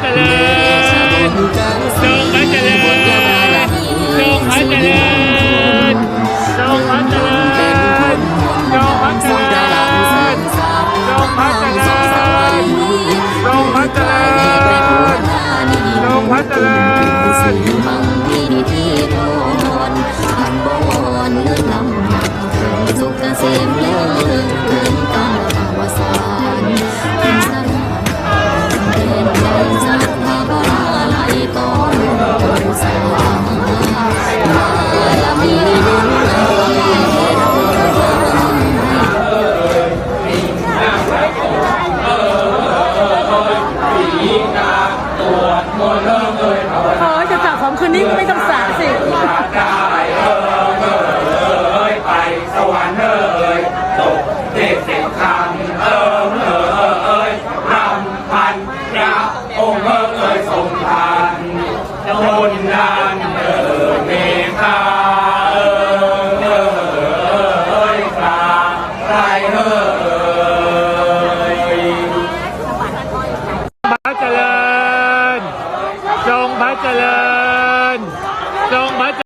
เจริญจงพระเจริญจงพระเจริญจงพระเจริญจงพระเจริญจงพระเจริญจงพระเจริญจงพระเจริญมังมีนิธิโดนอันบอนเลื่อนลำ โอ้ยจะสระของคืนนี้ก็ไม่ต้องสระสิไปสวรรค์เอ่ยตกเด็กเด็กคำเอิ ริญจงพระเจริญ จงพระเจ